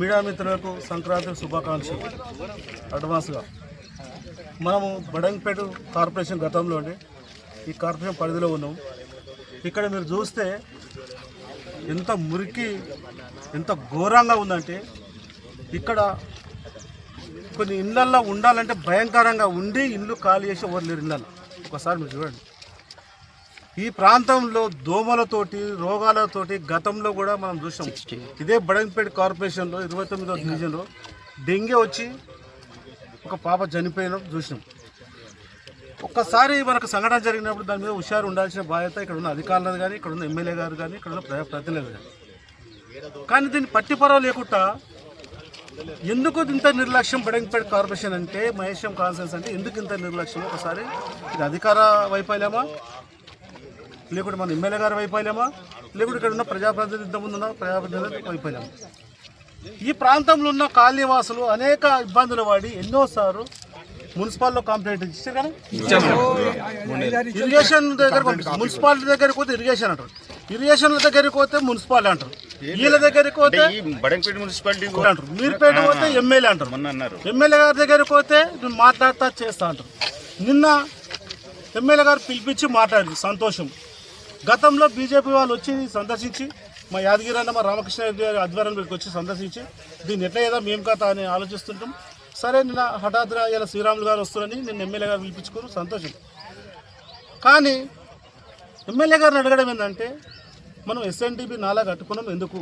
Media మిత్రులకు సంక్రాంతి శుభాకాంక్షలు. అడ్వాన్స్గా. మనము బడంగపేట కార్పొరేషన్ గతంలో ఈ కార్పొరేషన్ పరిధిలో ఉన్నాం. ఇక్కడ మీరు చూస్తే ఎంత మురికి ఎంత ఘోరంగా ఉందంటే ఇక్కడ కొన్ని ఇళ్ళల్లో ఉండాలంటే భయంకరంగా ఉండి ఇల్లు ఖాళీ చేసి ఎవరు లేరు ఇళ్ళల్లో ఒకసారి మీరు చూడండి. ఈ ప్రాంతంలో దోమలతోటి రోగాలతోటి గతంలో కూడా మనం చూసాం. ఇదే బడంగపేట కార్పొరేషన్లో ఇరవై తొమ్మిదో డివిజన్లో డెంగ్యూ వచ్చి ఒక పాప చనిపోయిన చూసినాం ఒక్కసారి మనకు సంఘటన జరిగినప్పుడు దాని మీద హుషారు ఉండాల్సిన బాధ్యత ఇక్కడ ఉన్న అధికారులు కానీ ఇక్కడ ఉన్న ఎమ్మెల్యే గారు కానీ ఇక్కడ ఉన్న ప్రతినిధులు కానీ. కానీ దీన్ని పట్టిపరవ లేకుండా ఎందుకు ఇంత నిర్లక్ష్యం బడంగపేట కార్పొరేషన్ అంటే మహేశం కాన్సెన్స్ అంటే ఎందుకు ఇంత నిర్లక్ష్యం? ఒకసారి ఇది అధికార వైఫల్యమా లేకుంటే మన ఎమ్మెల్యే గారి వైఫల్యమా లేకుంటే ఇక్కడ ఉన్న ప్రజాప్రతినిధి ఇంతకుముందు ఉన్న ప్రజాప్రతినిధి వైఫల్యమా ఈ ప్రాంతంలో ఉన్న కాలనీవాసులు అనేక ఇబ్బందులు పడి ఎన్నోసార్లు మున్సిపాల్లో కంప్లైంట్ ఇచ్చారు కానీ ఇరిగేషన్ దగ్గర మున్సిపాలిటీ దగ్గరికి పోతే ఇరిగేషన్ అంటారు. ఇరిగేషన్ దగ్గరికి పోతే మున్సిపాలిటీ అంటారు. వీళ్ళ దగ్గరికి పోతే మున్సిపాలిటీ అంటారు. మీరుపేట పోతే ఎమ్మెల్యే అంటారు. ఎమ్మెల్యే గారి దగ్గరికి పోతే మాట్లాడతా చేస్తా అంటారు. నిన్న ఎమ్మెల్యే గారు పిలిపించి మాట్లాడింది సంతోషం. గతంలో బీజేపీ వాళ్ళు వచ్చి సందర్శించి మా యాదగిరి అన్న మా రామకృష్ణ గారి ఆధ్వర్యంలో వచ్చి సందర్శించి దీన్ని ఎట్లా ఏదో మేము కథ అని ఆలోచిస్తుంటాం. సరే నిన్న హఠాత్తుగా ఇలా శ్రీరాములు గారు వస్తున్నారని నేను ఎమ్మెల్యే గారు పిలిపించుకోరు సంతోషం. కానీ ఎమ్మెల్యే గారిని అడగడం ఏంటంటే మనం ఎస్ఎన్టీపీ నాలా కట్టుకున్నాం. ఎందుకు?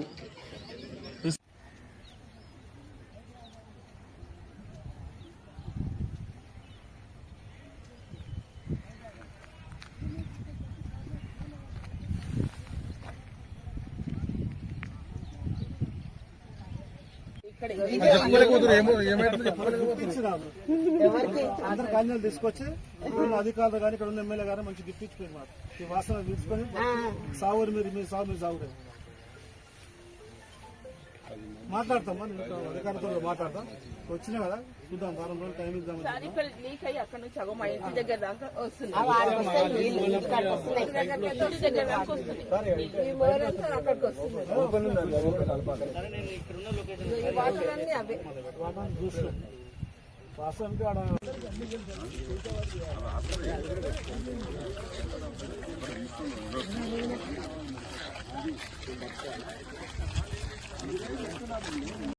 అందరు తీసుకొచ్చి అధికారులు కానీ ఇక్కడ ఉన్న ఎమ్మెల్యే గారు మంచి గిఫ్ట్ ఇచ్చిపోయింది మాట ఈ వాసన తీసుకొని సావురు మీరు మీ సాగు మీరు సాగురు మాట్లాడతామా నేను అధికారులతో మాట్లాడతాం వచ్చినా కదా చూద్దాం వారం రోజులు టైం ఇద్దాం కానీ ఇక్కడ లీక్ అయ్యి అక్కడ నుంచి సగం మా ఇంటి దగ్గర దాకా వస్తుంది ఇంటి దగ్గర దాకా 你这个也是那个名人